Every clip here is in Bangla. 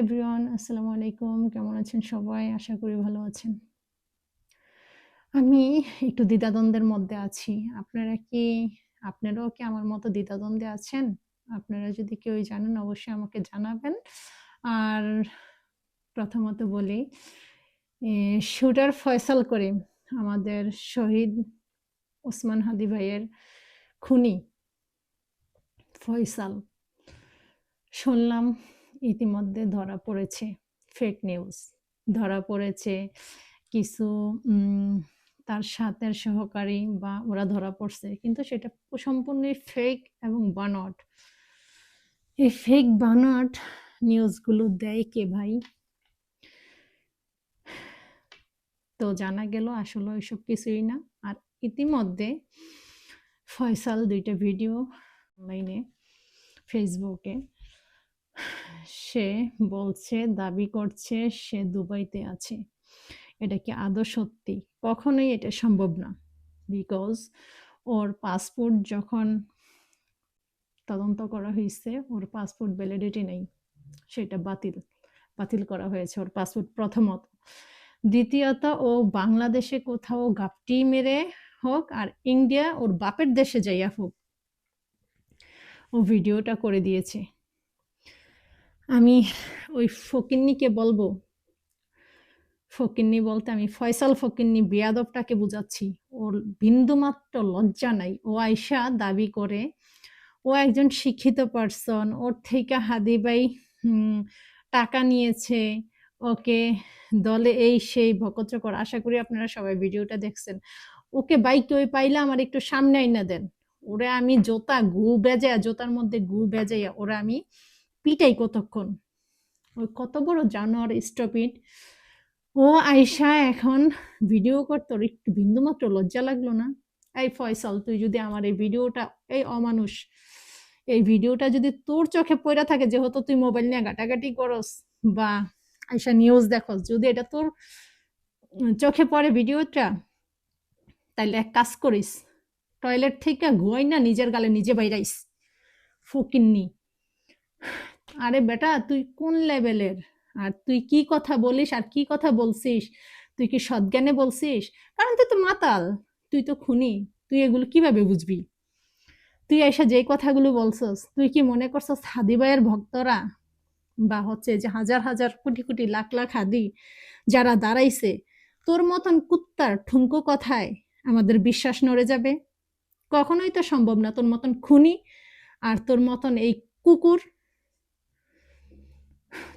এভরিওয়ান, আসসালামু আলাইকুম। কেমন আছেন সবাই? আশা করি ভালো আছেন। আমি একটু দ্বিধাদ্বন্দ্বের মধ্যে আছি। আপনারা কি, আপনারাও কি আমার মতো দ্বিধাদ্বন্দ্বে আছেন? আপনারা যদি কেউ জানেন, অবশ্যই আমাকে জানাবেন। আর প্রথমত বলি শুটার ফয়সাল করিম, আমাদের শহীদ ওসমান হাদি ভাইয়ের খুনি। ফয়সাল। শুনলাম ইতিমধ্যে ধরা পড়েছে ফেক নিউজ ধরা পড়েছে কিছু তার সাথের সহকারী বা ওরা ধরা পড়ছে। কিন্তু সেটা সম্পূর্ণই ফেক এবং বানট এই ফেক বানট নিউজগুলো দেয় কে ভাই? তো জানা গেল আসলে ওইসব কিছুই না। আর ইতিমধ্যে ফয়সাল দুইটা ভিডিও অনলাইনে ফেসবুকে সে বলছে, দাবি করছে, সে দুবাইতে আছে। এটা কি আদৌ সত্যি? কখনোই এটা সম্ভব না। বিকজ ওর পাসপোর্ট যখন তদন্ত করা হয়েছে, ওর পাসপোর্ট ভ্যালিডিটি নেই। সেটা বাতিল বাতিল করা হয়েছে ওর পাসপোর্ট প্রথমত। দ্বিতীয়ত, ও বাংলাদেশে কোথাও গাপটি মেরে হোক আর ইন্ডিয়া ওর বাপের দেশে যাইয়া হোক, ও ভিডিওটা করে দিয়েছে। আমি ওই ফকিন্নিকে বলব। ফকিন্নি বলতে আমি ফয়সাল ফকিন্নি বিয়াদবটাকে বুঝাচ্ছি। ওর বিন্দুমাত্র লজ্জা নাই। ও আয়সা দাবি করে, ও একজন শিক্ষিত পার্সন ওর থেকে হাদিবাই টাকা নিয়েছে। ওকে দলে এই সেই ভকচকর আশা করি আপনারা সবাই ভিডিওটা দেখছেন। ওকে বাইক ওই পাইলে আমার একটু সামনে আইনা দেন। ওরা আমি জোতা গু বেজাইয়া জোতার মধ্যে গু বেজাইয়া ওরা আমি পিটাই কতক্ষণ? ওই কত বড় জানোয়ার স্টপিট ও আয়সা এখন ভিডিও করতে ওর একটু বিন্দুমাত্র লজ্জা লাগল না? এই ফয়সাল, তুই যদি আমার এই ভিডিওটা, এই অমানুষ, এই ভিডিওটা যদি তোর চোখে পড়া থাকে, যেহেতু তুই মোবাইল নিয়ে ঘাটাঘাটি করস, বা আয়সা নিউজ দেখস, যদি এটা তোর চোখে পড়ে ভিডিওটা, তাইলে এক কাজ করিস, টয়লেট থেকে ঘুয়াই না নিজের গালে নিজে বাইরাইস, ফকিননি। আরে বেটা, তুই কোন লেভেলের? আর তুই কি কথা বলিস আর কি কথা বলছিস? তুই কি সজ্ঞানে বলছিস? কারণ তুই তো মাতাল, তুই তো খুনি, তুই এগুলো কীভাবে বুঝবি? তুই এসে যেই কথাগুলো বলছস, তুই কি মনে করছস হাদিবাইয়ের ভক্তরা? বা হচ্ছে যে হাজার হাজার কোটি কোটি লাখ লাখ হাদি যারা দাঁড়াইছে, তোর মতন কুত্তার ঠুঙ্কো কথায় আমাদের বিশ্বাস নড়ে যাবে? কখনোই তো সম্ভব না তোর মতন খুনি আর তোর মতন এই কুকুর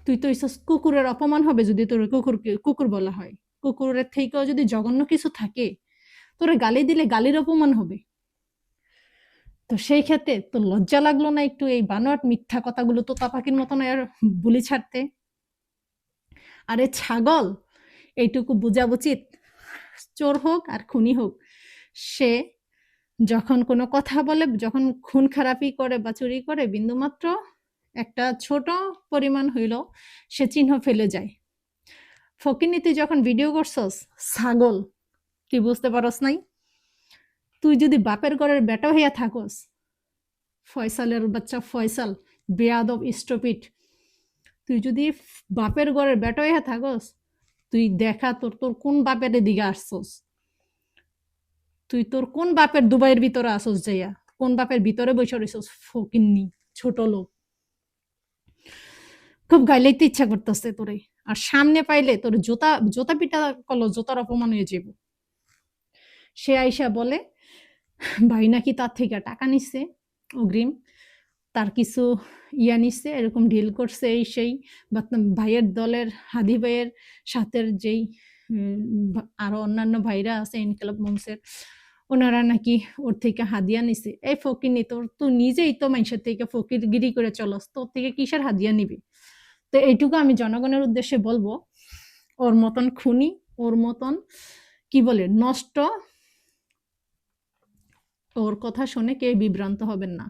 তুই তো কুকুরের অপমান হবে যদি তোর কুকুরকে কুকুর বলা হয়। কুকুরের থেকেও যদি জঘন্য কিছু থাকে, তোরে গালি দিলে গালির অপমান হবে। তো সেই ক্ষেত্রে তো লজ্জা লাগল না একটু এই বানোয়াট মিথ্যা কথাগুলো তো পাখির মতন আর বুলি ছাড়তে? আরে ছাগল, এইটুকু বোঝা উচিত। চোর হোক আর খুনি হোক, সে যখন কোনো কথা বলে, যখন খুন খারাপি করে বা চুরি করে, বিন্দুমাত্র একটা ছোট পরিমাণ হইল, সে চিহ্ন ফেলে যায়। ফকিনীতি যখন ভিডিও করছস, ছাগল কি বুঝতে পারস নাই? তুই যদি বাপের ঘরের বেটা হইয়া থাকস, ফয়সালের বাচ্চা ফয়সাল, বেয়াদব স্টপিট তুই যদি বাপের ঘরের বেটা হইয়া থাকস, তুই দেখা তোর তোর কোন বাপের দিকে আসছস? তুই তোর কোন বাপের দুবাইয়ের ভিতরে আসস যাইয়া? কোন বাপের ভিতরে বসে রইছস? ফকিন্নি ছোট লোক। খুব গাইলেইতে ইচ্ছা করতেছে তোরে। আর সামনে পাইলে তোর জোতা জোতা পিটা কল জোতার অপমান হয়ে যাব সে আইসা বলে, ভাই নাকি তার থেকে টাকা নিচ্ছে অগ্রিম। তার কিছু ইয়া নিচ্ছে এরকম ঢিল করছে এই সেই। ভাইয়ের দলের, হাদি ভাইয়ের সাথের যেই আরও অন্যান্য ভাইরা আছে ইনকালাব মঞ্চের, ওনারা নাকি ওর থেকে হাদিয়া নিছে। এই ফকির নি তোর তুই নিজেই তো মানুষের থেকে ফকির গিরি করে চলস, তোর থেকে কিসের হাদিয়া নিবি? তো এইটুকু আমি জনগণের উদ্দেশ্যে বলব, ওর মতন খুনি, ওর মতন কি বলে, নষ্ট, ওর কথা শুনে কে বিভ্রান্ত হবেন না।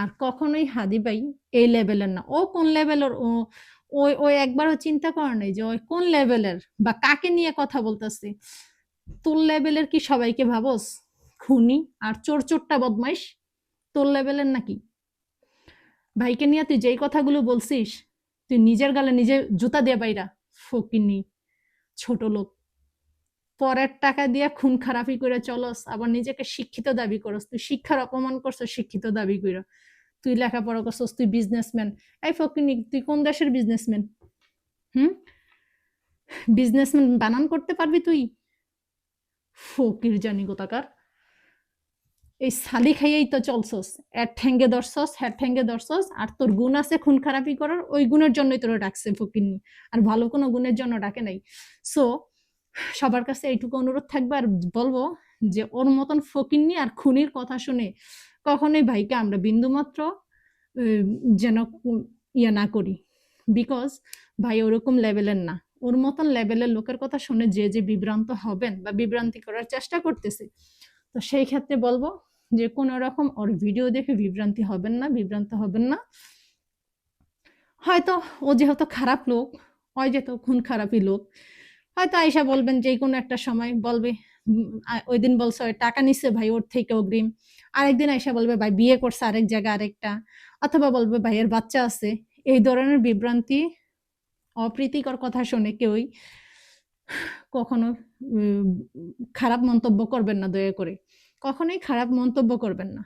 আর কখনোই হাদি ভাই এই লেভেলের না। ও কোন লেভেলের? ও ওই ওই একবারও চিন্তা করে নাই যে ওই কোন লেভেলের বা কাকে নিয়ে কথা বলতেছে? তোর লেভেলের কি সবাইকে ভাবস? খুনি আর চোর চোরটা বদমাইশ? তোর লেভেলের নাকি? ভাইকে নিয়ে তুই যেই কথাগুলো বলছিস, তুই নিজের গালে নিজে জুতা দিয়ে বাইরা ফকিনি ছোট লোক। পরের টাকা দিয়ে খুন খারাপি করে চলস, আবার নিজেকে শিক্ষিত দাবি করস। তুই শিক্ষার অপমান করছস শিক্ষিত দাবি কইরা। তুই লেখাপড়া করছস, তুই বিজনেসম্যান এই ফকিনি তুই কোন দেশের বিজনেসম্যান হুম? বিজনেসম্যান বানান করতে পারবি তুই? ফকির জানি গোতাকার এই সালি খাইয়েই তো চলছস। এর ঠেঙ্গে ধরছস হ্যার ঠেঙ্গে ধরছস, আর তোর গুণ আছে খুন খারাপি করার, ওই গুণের জন্যই তোরা ডাকছে ফকিরনি আর ভালো কোনো গুণের জন্য ডাকে নাই। সো সবার কাছে এইটুকু অনুরোধ থাকবে, আর বলব যে ওর মতন ফকিরনি আর খুনির কথা শুনে কখনোই ভাইকে আমরা বিন্দুমাত্র যেন ইয়ে না করি। বিকজ ভাই ওরকম লেভেলের না। ওর মতন লেভেলের লোকের কথা শুনে যে যে বিভ্রান্ত হবেন বা বিভ্রান্তি করার চেষ্টা করতেছে, তো সেই ক্ষেত্রে বলব যে কোনো রকম, ওর ভিডিও দেখে বিভ্রান্তি হবেন না, বিভ্রান্ত হবেন না। হয়তো ও যেহেতু খারাপ লোক হয় যেহেতু খুন খারাপই লোক, হয়তো আয়সা বলবেন যে কোনো একটা সময় বলবে ওই দিন বলছে টাকা নিচ্ছে ভাই ওর থেকে অগ্রিম। আরেকদিন আয়সা বলবে, ভাই, বিয়ে করছে আরেক জায়গায় আরেকটা। অথবা বলবে ভাইয়ের বাচ্চা আছে। এই ধরনের বিভ্রান্তি, অপ্রীতিকর কথা শুনে কেউই কখনো খারাপ মন্তব্য করবেন না দয়া করে। কখনোই খারাপ মন্তব্য করবেন না।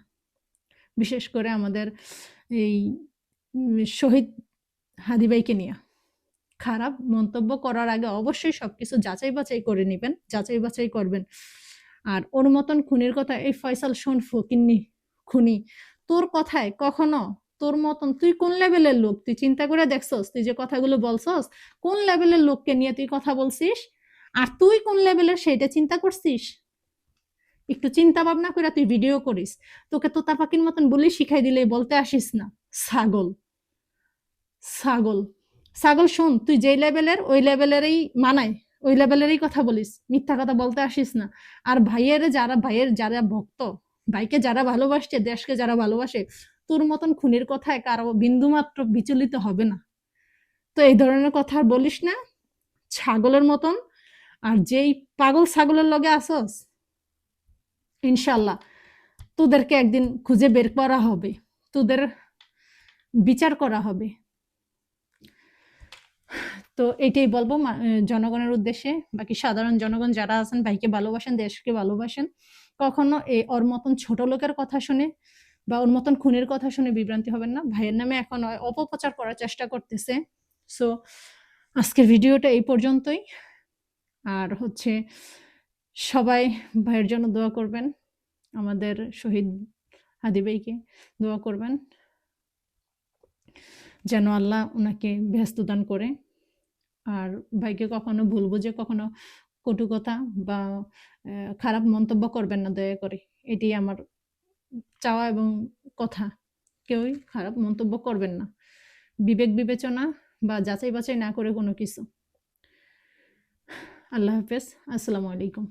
বিশেষ করে আমাদের এই শহীদ হাদিবাইকে নিয়ে। খারাপ মন্তব্য করার আগে অবশ্যই সবকিছু যাচাই বাছাই করে নেবেন, যাচাই বাছাই করবেন। আর ওর মতন খুনির কথা, এই ফয়সাল শোন ফকিন্নি খুনি, তোর কথায় কখনো তোর মতন তুই কোন লেভেলের লোক? তুই চিন্তা করে দেখছস, তুই যে কথাগুলো বলছস, কোন লেভেলের লোককে নিয়ে তুই কথা বলছিস? আর তুই কোন লেভেলের সেটা চিন্তা করছিস? একটু চিন্তা ভাবনা করে তুই ভিডিও করিস। তোকে তোতা পাখির মতন বলি শিখাই দিলে বলতে আসিস না। ছাগল। ছাগল। ছাগল শোন, তুই যেই লেভেলের ওই লেভেলেরই মানায়। ওই লেভেলেরই কথা বলিস। মিথ্যা কথা বলতে আসিস না। আর ভাইয়ের যারা ভাইয়ের যারা ভক্ত, ভাইকে যারা ভালোবাসছে, দেশকে যারা ভালোবাসে, তোর মতন খুনের কথায় কারও বিন্দুমাত্র বিচলিত হবে না। তো এই ধরনের কথা আর বলিস না। ছাগলের মতন। আর যেই পাগল ছাগলের লগে আসস ইনশাল্লাহ তোদেরকে একদিন খুঁজে বের করা হবে। তোদের বিচার করা হবে। তো এটাই বলব জনগণের উদ্দেশ্যে। বাকি সাধারণ জনগণ যারা আছেন, ভাইকে ভালোবাসেন, দেশকে ভালোবাসেন, কখনো এই ওর মতন ছোট লোকের কথা শুনে বা ওর মতন খুনের কথা শুনে বিভ্রান্তি হবেন না। ভাইয়ের নামে এখন অপপ্রচার করার চেষ্টা করতেছে। সো, আজকের ভিডিওটা এই পর্যন্তই। আর হচ্ছে সবাই ভাইয়ের জন্য দোয়া করবেন। আমাদের শহীদ হাদি ভাইকে দোয়া করবেন। যেন আল্লাহ ওনাকে ব্যস্ত দান করে। আর ভাইকে কখনো ভুল বুঝে কখনো কটু কথা বা খারাপ মন্তব্য করবেন না দয়া করে। এটি আমার চাওয়া এবং কথা। কেউই খারাপ মন্তব্য করবেন না। বিবেক বিবেচনা বা যাচাই বাছাই না করে কোনো কিছু। আল্লাহ হাফেজ। আসসালামু আলাইকুম।